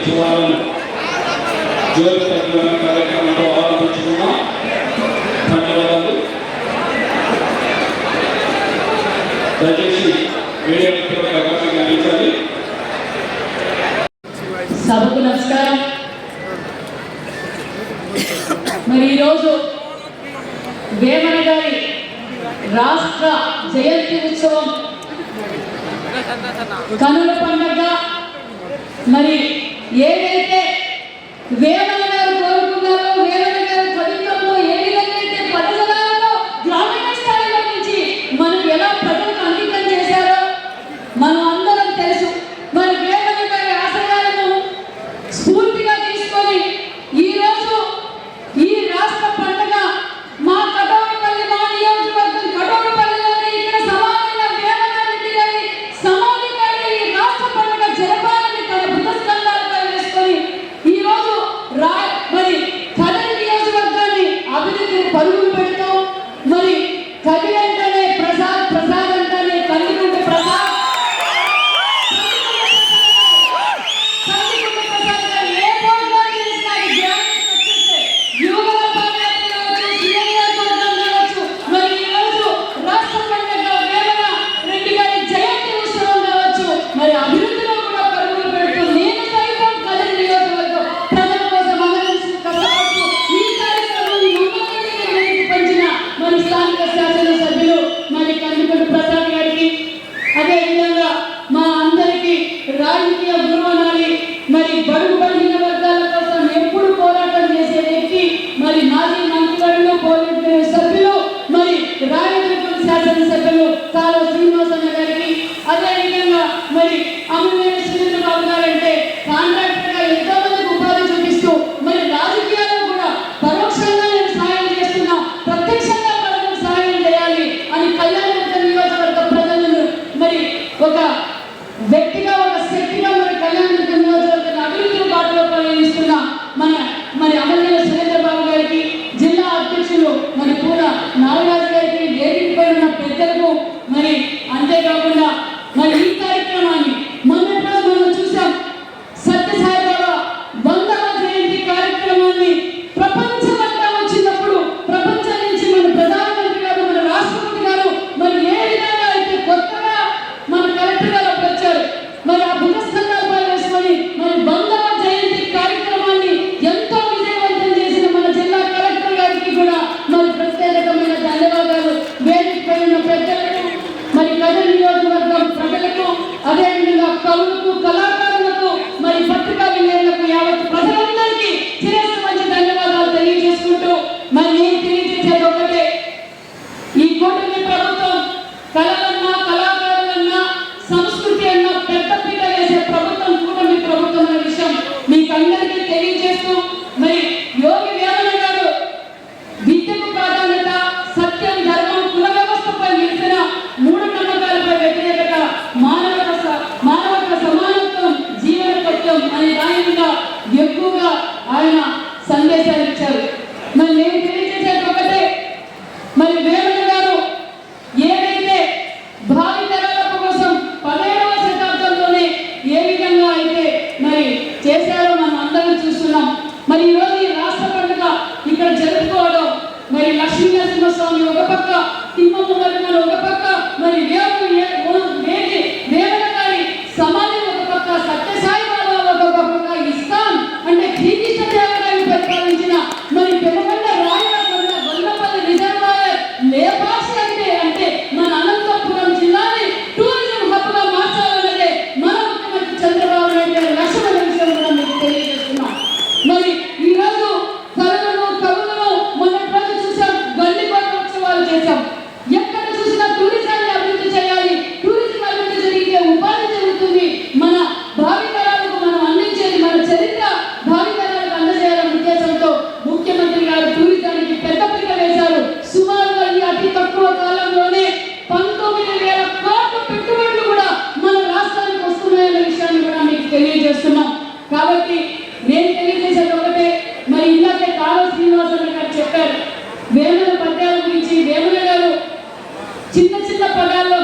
స్థాయి జయంతి చివాలను జ్యోతి ప్రజ్వలన కార్యక్రమంతో ఆరంభించుకున్నాం ధన్యవాదాలు. దయచేసి చిన్న చిన్న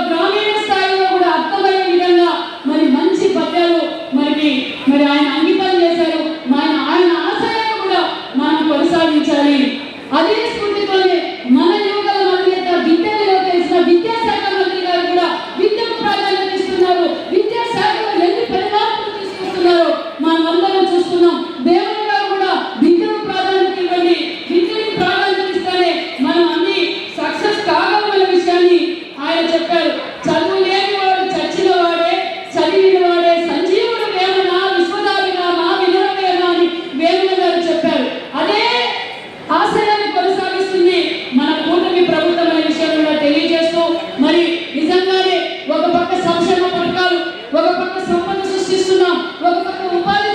పక్క సంపద సృష్టిస్తున్నాం ఒక పక్క ఉపాధి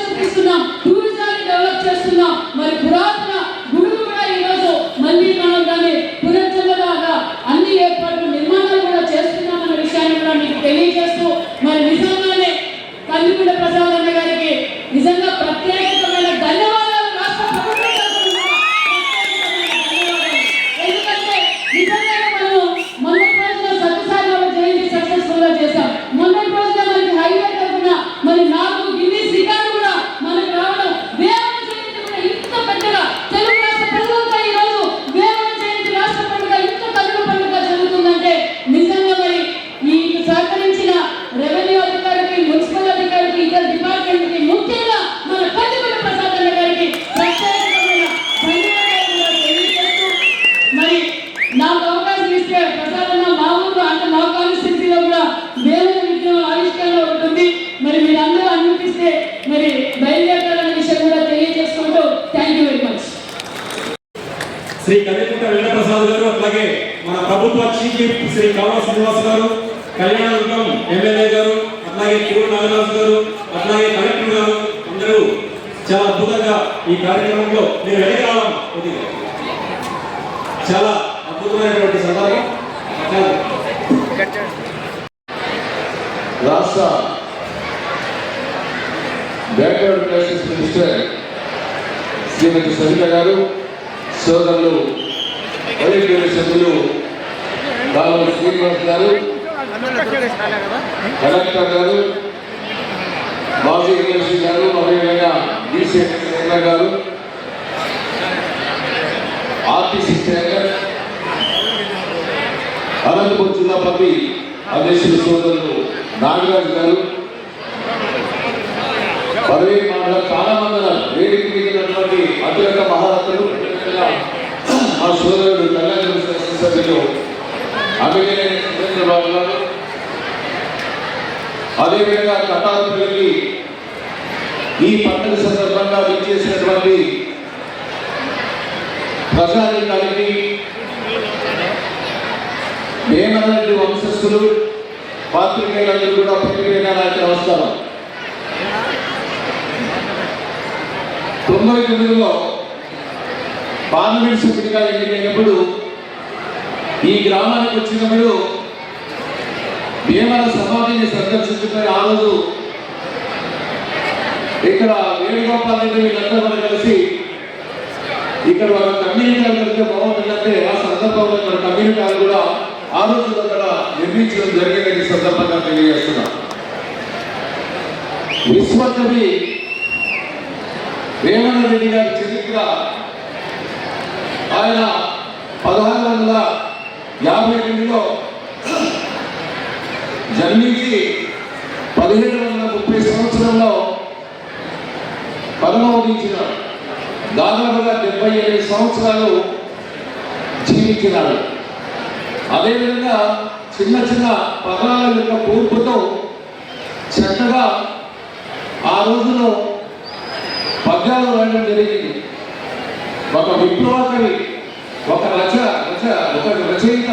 శ్రీనివాస్ గారు కళ్యాణదుర్గం ఎమ్మెల్యే గారు అట్లాగే తిరుగు నాగరాజు గారు అట్లాగే కలెక్టర్ గారు అందరూ చాలా అద్భుతంగా ఈ కార్యక్రమంలో మీరు వెళ్ళి రావడం కొద్దిగా చాలా అద్భుతమైనటువంటి సందర్భం. రాష్ట్ర backward classes minister Srimati Savitha garu సోదరులు వైద్యుల సభ్యులు దాని శ్రీనివాస్ గారు కలెక్టర్ గారు మాజీ ఎమ్మెల్సీ గారు అదేవిధంగా BC chairman garu RTC chairman Anantapuram జిల్లా పార్టీ అధ్యక్షులు సోదరులు నాగరాజు గారు పదవి మండలం చాలా మంది వేడికి వేదిక మీద ఉన్నటువంటి అతిరక మహారథులు మా సోదరుడు కళ్యాణ సభ్యులు అందుకనే చంద్రబాబు గారు అదేవిధంగా కటారుపల్లికి ఈ పండుగ సందర్భంగా విచ్చేసినటువంటి ప్రజానికానికి వేమరెడ్డి వంశస్థులు పాత్రికేయులందరూ కూడా ప్రతివేద నాయకు నమస్కారం. తొంభై తొమ్మిదిలో పార్లమెంట్ సభ్యుడిగా ఎన్నికైనప్పుడు ఈ గ్రామానికి వచ్చినప్పుడు భీమల సమాధిని సందర్శించుకుని ఆ రోజు ఇక్కడ వేణుగోపాల్ రెడ్డి వీళ్ళందరూ కూడా కలిసి ఇక్కడ ఒక కమ్యూనిటీ హాల్ బాగుంటుందంటే ఆ సందర్భంలో మన కమ్యూనిటీ కూడా ఆ రోజు అక్కడ నిర్మించడం జరిగిందని సందర్భంగా తెలియజేస్తున్నా. విశ్వకవి వేమన రెడ్డి గారి చరిత్ర ఆయన పదహారు జన్మించి పదిహేడు వందల ముప్పై సంవత్సరంలో పరమోదించిన దాదాపుగా డెబ్బై ఎనిమిది సంవత్సరాలు జీవించినాడు. అదేవిధంగా చిన్న చిన్న పదాల యొక్క కూర్పుతో చక్కగా ఆ రోజులో పద్యాలు రాయడం జరిగింది. ఒక విప్లవకవి ఒక రచ రచ ఒక రచయిత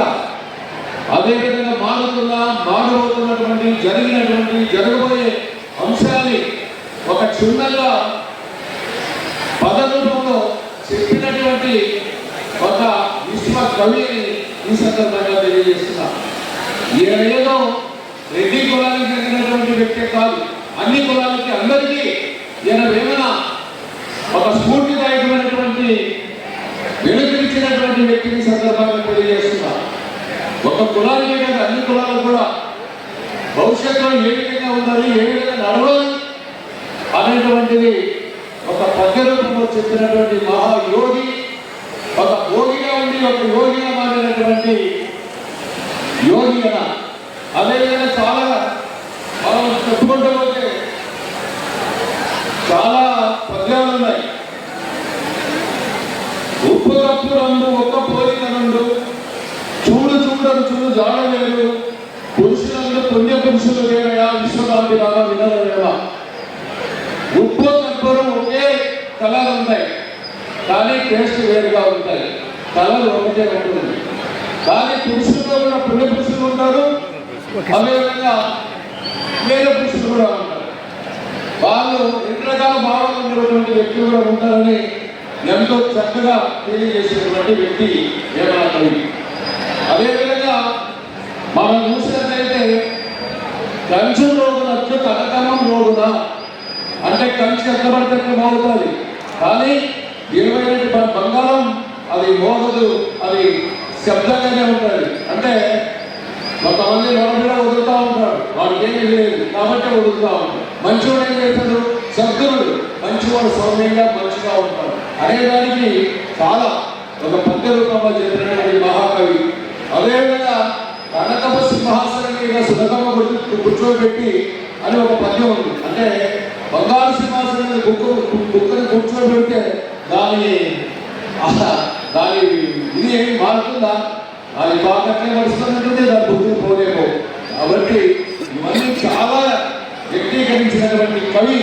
అదేవిధంగా మారుతున్న మారబోతున్నటువంటి జరిగినటువంటి జరగబోయే అంశాన్ని ఒక చిన్నగా పదరూపంలో చెప్పినటువంటి ఒక విశ్వ కవి ఈ సందర్భంగా తెలియజేస్తున్నా. ఏదో రెడ్డి కులానికి చెందినటువంటి వ్యక్తే కాదు. అన్ని కులాలకి అందరికీ ఈయన వేమన ఒక స్ఫూర్తిదాయకమైనటువంటి వెలుగునిచ్చినటువంటి వ్యక్తిని సందర్భంగా తెలియజేస్తున్నా. ఒక కులానికే కాదు అన్ని కులాలు కూడా భవిష్యత్తులో ఏ విధంగా ఉండాలి ఏ విధంగా నడవాలి అనేటువంటిది ఒక పద్య రూపంలో చెప్పినటువంటి మహాయోగి ఒక భోగిగా ఉండి ఒక యోగిగా మారినటువంటి యోగి అన అదేవిధంగా చాలా మనం చెప్పుకుంటూ పోతే చాలా టేస్ట్ వేరుగా ఉంటాయి. కలర్ ఒకటే ఉంటుంది. కానీ పురుషుల్లో కూడా పుణ్య పురుషులు ఉంటారు. అదేవిధంగా వేరే పురుషులు కూడా ఉంటారు. వాళ్ళు ఎన్ని రకాల భావాలు ఉన్నటువంటి వ్యక్తులు కూడా ఉంటారని ఎంతో చక్కగా తెలియజేసినటువంటి వ్యక్తి వేమన అదేవిధంగా మనం చూసినట్లయితే కంచెం రోగులు వచ్చి కనకమం రోగున అంటే కంచి ఎక్కడ పడితే మారుతుంది కానీ ఇరవై బంగారం అది మోగదు అది శబ్దంగానే ఉంటుంది. అంటే కొంతమంది నోటిలో వదులుతూ ఉంటారు. వాడికి ఏమీ లేదు కాబట్టి వదులుతూ ఉంటారు. మంచివాడు ఏం చేస్తాడు? సద్గురుడు. మంచివాడు సౌమ్యంగా మంచిగా ఉంటాడు. అనేదానికి చాలా ఒక పద్య రూపంలో చెప్పినటువంటి మహాకవి. అదేవిధంగా కనకమ సింహాసనం మీద సునకమ్మ గుర్తు కూర్చోబెట్టి అని ఒక పద్యం ఉంది. అంటే బంగారు సింహాసనం మీద కుక్క కుక్కని కూర్చోబెడితే దాని దాని ఇది ఏమి మారుతుందా? అది బాగట్లే నడుస్తున్నట్టుంటే దాని బుద్ధి పోలేమో కాబట్టి ఇవన్నీ చాలా వ్యక్తీకరించినటువంటి కవి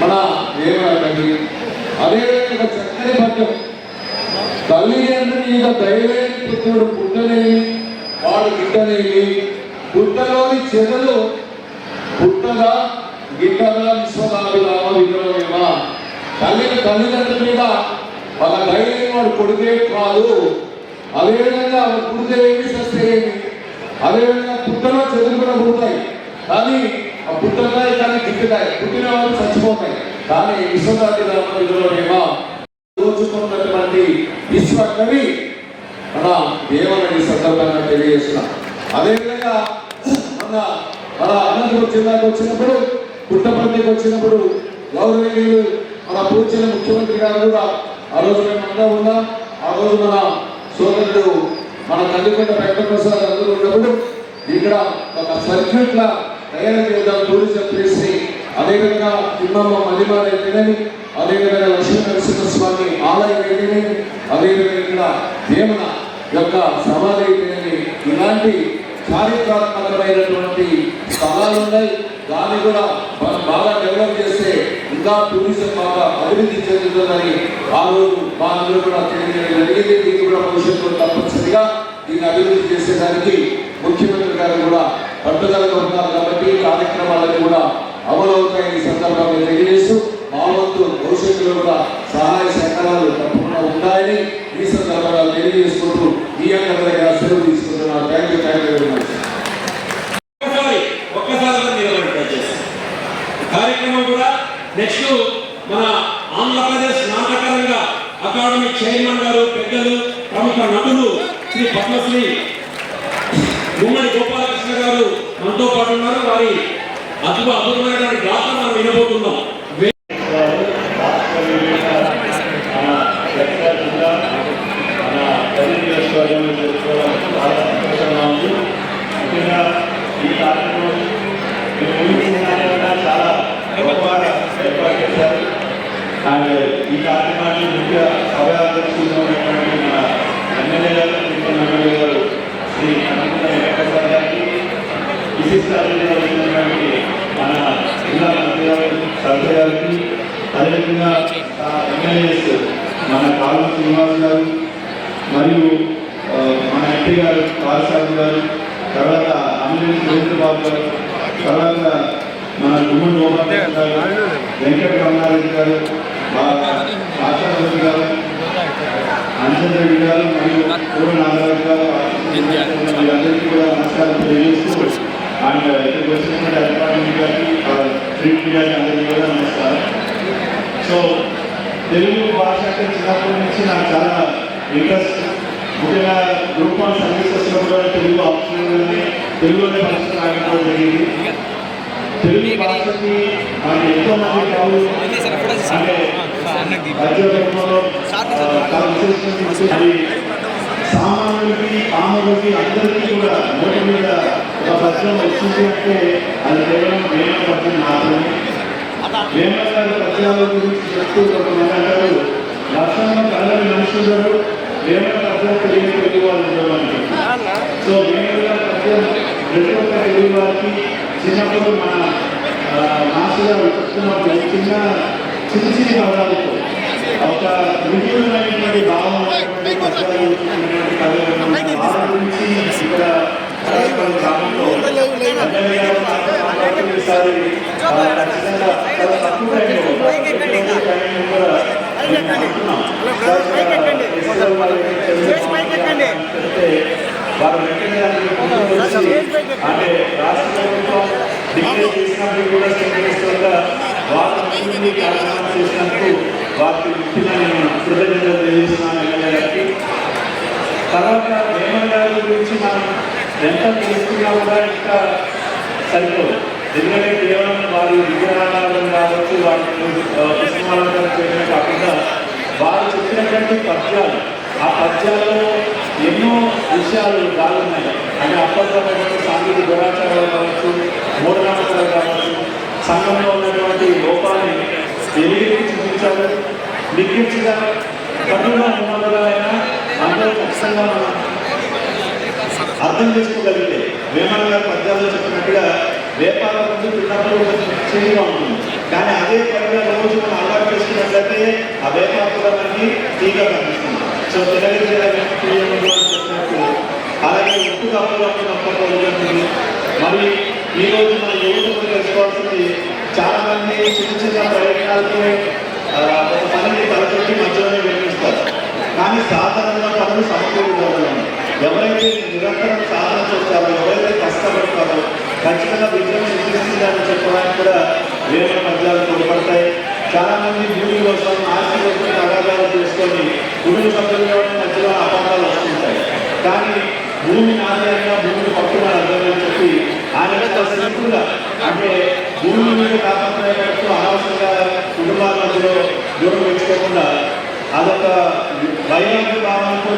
మన వేమన కవి అదేవిధంగా చక్కని పద్యం. తల్లిదండ్రులు మీద దయలేని పుత్రుడు పుట్టలేని వాడు గిట్టలేని. పుట్టలోని చెదలు పుట్టగా గిట్టగా విశ్వనాథు తల్లి తల్లిదండ్రుల మీద వాళ్ళ దయలేని వాడు కొడుకే కాదు అదేవిధంగా వాడు పుడితే ఏమి సస్తే ఏమి అదేవిధంగా పుట్టలో చెదులు కూడా పుడతాయి. కానీ ఆ పుట్టతాయి కానీ తిట్టుతాయి పుట్టిన వాళ్ళు చచ్చిపోతాయి. కానీ విశ్వనాథి ధర్మంలోనేమో దోచుకున్నటువంటి విశ్వ కవి మన దేవనని సందర్భంగా తెలియజేస్తున్నాం. అదేవిధంగా మన మన అనంతపురం జిల్లాకు వచ్చినప్పుడు పుట్టపర్తికి వచ్చినప్పుడు గౌరవీయులు మన పూర్తి ముఖ్యమంత్రి గారు కూడా ఆ రోజు మేము అంతా ఉన్నాం. ఆ రోజు మన సోదరుడు మన తల్లికొండ వెంకటప్రసాద్ అందరూ ఉన్నప్పుడు ఇక్కడ ఒక సర్క్యూట్ లా తయారు చేద్దాం టూరిజం ప్లేస్ని అదేవిధంగా తిమ్మమ్మ మదిమాల అయితేనేమి అదేవిధంగా లక్ష్మీ నరసింహస్వామి ఆలయం అయితేనేమి అదేవిధంగా ఇక్కడ వేమన యొక్క సమాధి అయితేనేమి ఇలాంటి చారిత్రాత్మకమైనటువంటి స్థలాలు ఉన్నాయి దాన్ని కూడా మనం బాగా డెవలప్ చేస్తే ఇంకా టూరిజం బాగా అభివృద్ధి చెందుతుందని ఆ రోజు మా అందరూ కూడా తెలియజేయడం జరిగింది. దీన్ని కూడా భవిష్యత్తులో తప్పనిసరిగా దీన్ని అభివృద్ధి చేసేదానికి ముఖ్యమంత్రి గారు కూడా పట్టుదలగా ఉన్నారు కాబట్టి ఈ కార్యక్రమాలన్నీ కూడా అమలు అవుతాయని ఈ సందర్భంగా తెలియజేస్తూ మా వంతు భవిష్యత్తులో కూడా సహాయ సహకారాలు తప్పకుండా ఉంటాయని ఈ సందర్భంగా తెలియజేసుకుంటూ మీ అందరి దగ్గర సెలవు తీసుకుంటున్నాను. Thank you thank you very much ఒక్కసారి ఒక్కసారి కూడా నిలబడి దయచేసి కార్యక్రమం కూడా నెక్స్ట్ మన ఆంధ్రప్రదేశ్ నాటకరంగా అకాడమీ చైర్మన్ గారు పెద్దలు ప్రముఖ నటులు శ్రీ పద్మశ్రీ గుమ్మడి గోపాలకృష్ణ గారు మనతో పాటు ఉన్నారు. వారి అద్భుత అద్భుతమైనటువంటి గాథ మనం వినబోతున్నాం వే- మన దక్షిణ జిల్లా మన తల్లి స్వర్గంలో చేసుకోవడం చాలా సంతోషంగా ఉంది ముఖ్యంగా ఈ కార్యక్రమం మీరు ఊహించినదాని కన్నా చాలా గొప్పగా ఏర్పాటు చేశారు అండ్ ఈ కార్యక్రమాన్ని ముఖ్య సభ్యాధ్యక్షులుగా ఉన్నటువంటి మన ఎమ్మెల్యే గారు తిరుపతి ఎమ్మెల్యే గారు శ్రీ అనంత వెంకటేశ్వర గారికి విశిష్ట అతిథిగా వచ్చినటువంటి మన జిల్లా మంత్రి గారు సభ్య గారికి అదేవిధంగా ఆ ఎమ్మెల్యేస్ మన కాలం శ్రీనివాస్ గారు మరియు ఆ, మన ఎంపీ గారు పాలసాగు గారు తర్వాత అమ్మినేని సురేంద్ర గారు తర్వాత మన గుమ్మడి గోపాలకృష్ణ గారు వెంకట రమణారెడ్డి గారు ఆశారెడ్డి గారు అంజన్ రెడ్డి గారు మరియు పూర్వ నాగరాజు గారు వీళ్ళందరికీ కూడా నమస్కారం తెలియజేస్తూ అండ్ ఇక్కడికి వచ్చినటువంటి డిపార్ట్మెంట్ గారికి అందరికీ కూడా నమస్కారం. సో తెలుగు భాష అంటే చిన్నప్పటి నుంచి నాకు చాలా ఇంట్రెస్ట్ ముఖ్యంగా గ్రూప్ వన్ సర్వీసెస్లో కూడా తెలుగు ఆప్షన్ తెలుగులోనే పరిస్థితి ఆగిపోవడం జరిగింది. తెలుగు భాషకి మరి ఎంతో మంది అది సామాన్యులకి పాములకి అందరికీ కూడా నోటి మీద ఒక పద్యం వచ్చింది అంటే అది కేవలం వేమ పద్యం మాత్రమే. వేమ గారి పద్యాల గురించి చెప్తూ కొంతమంది అంటారు వర్షంలో కళ్ళని మనుషులు వేమ పద్యం తెలియని తెలుగు వాళ్ళు ఉండేవాళ్ళు సో వేమ గారి పద్యం ప్రతి ఒక్క తెలుగు వారికి చిన్నప్పుడు మన ఆ, మాస్టర్ గారు చెప్తున్నప్పుడు చిన్న చిన్న చిన్న పదాలతో ఒక విభిన్నమైనటువంటి భావం ఉన్నటువంటి పద్యాలు ఉన్నటువంటి కథలను వారి గురించి ఇక్కడ కళాకారుల గ్రామంలో అందరి గారు మాతో మాట్లాడుతూ ఈసారి, అంటే రాష్ట్ర ప్రభుత్వం డిక్లేర్ చేసినప్పుడు కూడా సెంట్రల్గా వారు ముందుండి కార్యక్రమం చేసినందుకు వారికి ముఖ్యంగా నేను కృతజ్ఞతలు తెలియజేస్తున్నాను ఎమ్మెల్యే గారికి. తర్వాత వేమన్ గారి గురించి మనం ఎంత తెలుసుకున్నా కూడా ఇంకా సరిపోదు. ఎందుకంటే కేవలం వారి విగ్రహాలను కావచ్చు వారి కృష్ణమాలను చేయడమే కాకుండా వారు చెప్పినటువంటి పద్యాలు ఆ పద్యాలలో ఎన్నో విషయాలు బాగున్నాయి. అంటే అప్పట్లో సాంఘిక దురాచారాలు కావచ్చు మూఢనమ్మకాలు కావచ్చు సంఘంలో ఉన్నటువంటి లోపాన్ని ఎలిగి చూపించారు. లిఖించగా కఠిన ఉన్నవారైనా అందరూ ఖచ్చితంగా మనం అర్థం చేసుకోగలిగితే వేమన గారి పద్యాల్లో చెప్పినట్టుగా వేపాల ముందు తిన్నప్పుడు చిన్నగా ఉంటుంది కానీ అదే పనిగా రోజు మనం అలవాటు చేసుకున్నట్లయితే ఆ వేపాల కూడా మనకి తీగా కనిపిస్తుంది సో తినగలిగే అలాగే ఉప్పు కప్పులు అప్పుడు ఉంటుంది మరి ఈ రోజు మన యువతకు తెలుసుకోవాల్సింది చాలా మంది చిన్న చిన్న ప్రయత్నాలతో ఒక పనిని తలపెట్టి మధ్యలోనే వినిపిస్తారు. కానీ సాధారణంగా పనులు సమకూరుకోవాలి ఎవరైతే నిరంతరం సాధన చేస్తారో ఎవరైతే కష్టపడి ఖచ్చితంగా విజయం నిర్మిస్తుందని చెప్పడానికి కూడా వేరే పద్యాలు తోడ్పడతాయి. చాలా మంది భూమి కోసం ఆస్తి కోసం తగాదాలు చేసుకొని భూమి సభ్యులు మధ్యలో అపార్థాలు వస్తుంటాయి. కానీ భూమి నాది భూమిని పట్టుకుని అర్థమని చెప్పి ఆయన సింపుల్గా అంటే భూమి మీద తాపత్రయపడుతూ అనవసరంగా కుటుంబాల మధ్యలో దూరం పెంచుకోకుండా అదొక వైరాగ్య భావంతో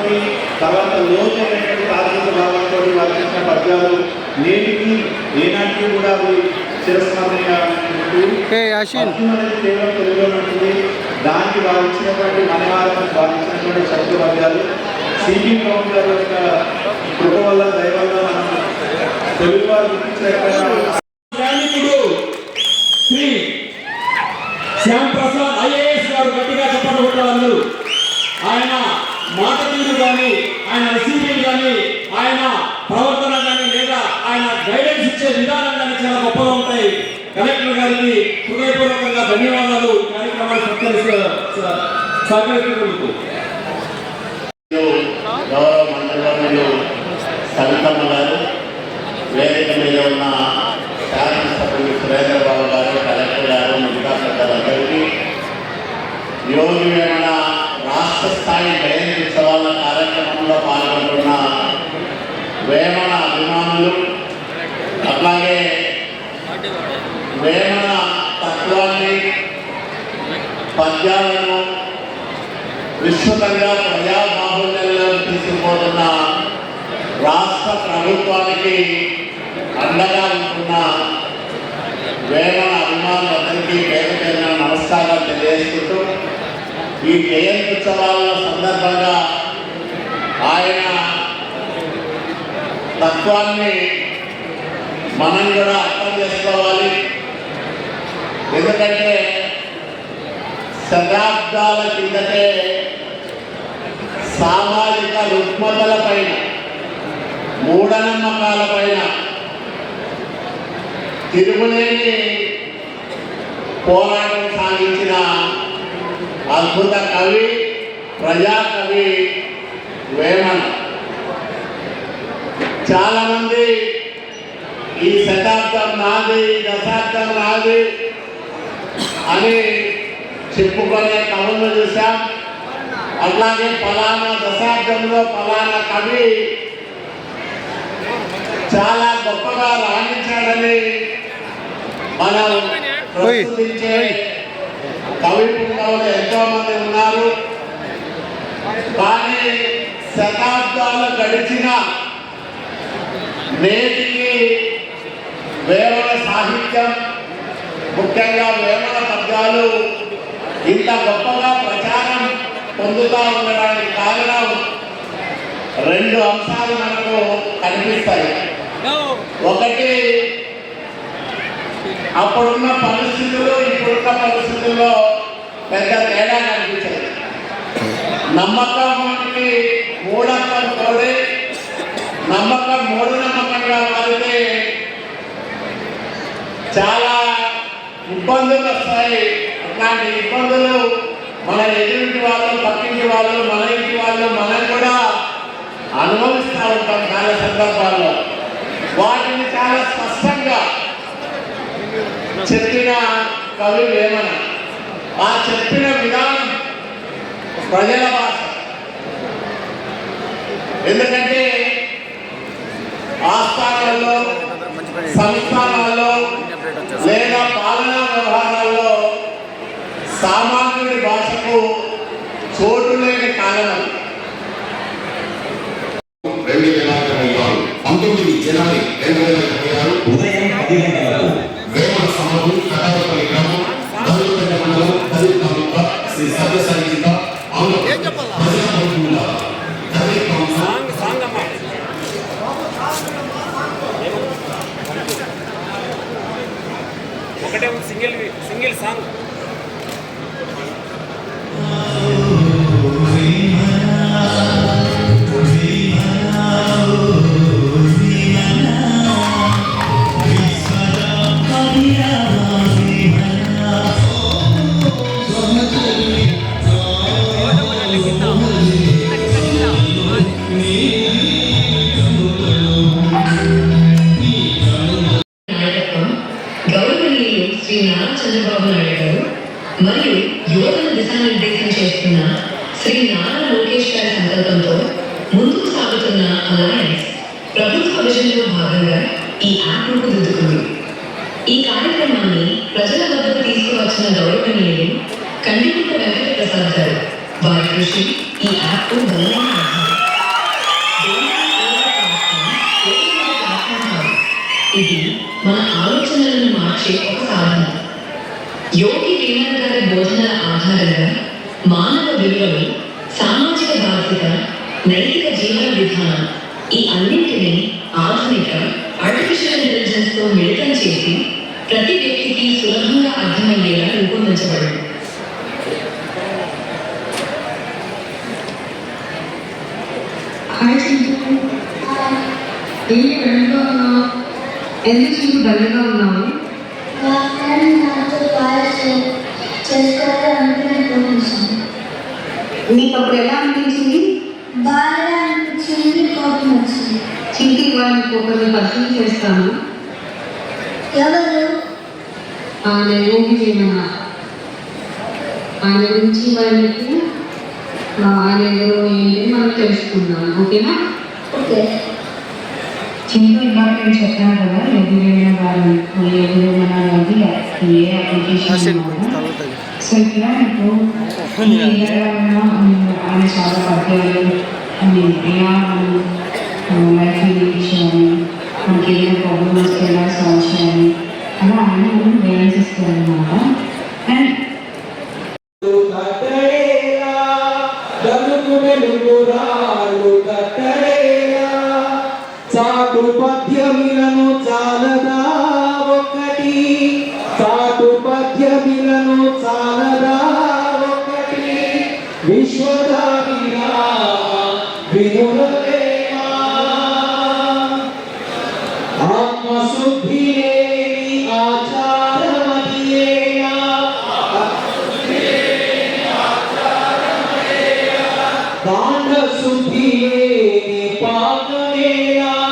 తర్వాత లోతైనటువంటి ఆర్థిక భావంతో వారు చేసిన పద్యాలు నేటికి ఏనాటికి కూడా అవి చిరస్మరణీయ హే యాషిన్. అనేది కేవలం తెలుగులో ఉంటుంది దానికి వారు ఇచ్చినటువంటి మనవారం వారు ఇచ్చినటువంటి శబ్ద పద్యాలు సిబి పవన్ గారి యొక్క కృప వల్ల దయ వల్ల మనం తెలుగు వారు గుర్తించలేకపోయినా సైనికుడు శ్రీ శ్యామ్ ప్రసాద్ గట్టిగా చెప్పండి ఆయన మాట తీరు కానీ ఆయన రిసీవింగ్ కానీ ఆయన ప్రవర్తన కానీ లేదా ఆయన గైడెన్స్ ఇచ్చే విధానం కానీ చాలా గొప్పగా ఉంటాయి. కలెక్టర్ గారికి హృదయపూర్వకంగా ధన్యవాదాలు. ఈ కార్యక్రమాన్ని సత్కరిస్తూ సహకరిస్తున్నందుకు గౌరవ మంత్రివర్యులు సవితమ్మ గారు వేదిక మీద ఉన్న శాసనసభ్యులు సురేంద్ర బాబు గారు కలెక్టర్ గారు మిగతా పెద్దలందరికీ యోగి వేమన రాష్ట్ర స్థాయి జయంతి ఉత్సవాల కార్యక్రమంలో పాల్గొంటున్న వేమన అభిమానులు అట్లాగే వేమన తత్వాన్ని పద్యాలను విస్తృతంగా ప్రజాబాహుళ్యంలో తీసుకుపోతున్న రాష్ట్ర ప్రభుత్వానికి అండగా ఉంటున్న వేమన అభిమానులందరికీ పేరు పేరున నమస్కారాలు తెలియజేసుకుంటూ ఈ జయంతి ఉత్సవాల సందర్భంగా ఆయన తత్వాన్ని మనం కూడా అర్థం చేసుకోవాలి. ఎందుకంటే శతాబ్దాల కిందటే సామాజిక రుగ్మతల పైన మూఢనమ్మకాల పైన తిరుగులేని పోరాటం సాగించిన అద్భుత కవి ప్రజాకవి వేమన. చాలామంది ఈ శతాబ్దం నాది ఈ దశాబ్దం నాది అని చెప్పుకునే కవులు చూసాం అట్లాగే ఫలానా దశాబ్దంలో ఫలానా కవి చాలా గొప్పగా రాణించాడని మనం ప్రస్తుతించే కవి పుంగవులు ఎంతో మంది ఉన్నారు. కానీ శతాబ్దాలు గడిచిన నేటికి వేమన సాహిత్యం ముఖ్యంగా వేమన పద్యాలు ఇంత గొప్పగా ప్రచారం పొందుతూ ఉండడానికి కారణం రెండు అంశాలు మనకు కనిపిస్తాయి. ఒకటి అప్పుడున్న పరిస్థితులు ఇప్పుడున్న పరిస్థితుల్లో పెద్ద తేడా కనిపించదు. నమ్మకానికి మూఢత్వం తోడే నమ్మకం మూఢనమ్మకంగా మారితే చాలా ఇబ్బందులు వస్తాయి. అట్లాంటి ఇబ్బందులు మన ఎదురింటి వాళ్ళు పక్కింటి వాళ్ళు మన ఇంటి వాళ్ళు మనం కూడా అనుభవిస్తూ ఉంటాం చాలా సందర్భాల్లో వాటిని చాలా స్పష్టంగా చెప్పిన కవి వేమన. ఆ చెప్పిన విధానం ప్రజల భాష. ఎందుకంటే ఆస్థానాల్లో సంస్థానాల్లో లేదా పాలనా వ్యవహారాల్లో సామాన్యుడి భాషకు చోటు లేని కాలం అది. రెండు వేల ఆరు పంతొమ్మిది జనవరి రెండు వేల ఇరవై ఆరు. ఉదయం పది గంటలకు సమాజం కటారపల్లి గ్రామం నలుగుపేట మండలం దళిత తాలూకా శ్రీ సత్యసాయి జిల్లా దళిత కౌన్సిల్ ఒకటే సింగిల్ సింగిల్ సాంగ్. తీసుకువచ్చిన గౌరవనీయులు కండిపూట వెంకట ప్రసాద్ గారు. వారి కృషి ఈ యాప్ బలమైన ఇది మన ఆలోచనలను మార్చే ఒక సాధన. యోగి కేంద్ర గారి బోధనల ఆధారంగా మానవ విలువలు సామాజిక బాధ్యత నైతిక జీవన విధానం ఈ అన్నింటినీ ఆధునిక ఆర్టిఫిషియల్ ఇంటెలిజెన్స్తో మిళితం చేసి ప్రతి వ్యక్తికి సులభంగా అర్థమయ్యేలా I think uh, that the end of the end of a application so ఇక్కడ మీకు ఈ విధంగా ఆయన చాలా పద్యాలు అని ఎలా లైఫ్ లీడ్ చేయాలి మనకి ఏదైనా ప్రాబ్లమ్ వస్తే ఎలా సాల్వ్ చేయాలి అలా ఆయన మనం గైడెన్స్ ఇస్తారనమాట శుద్ధి లేని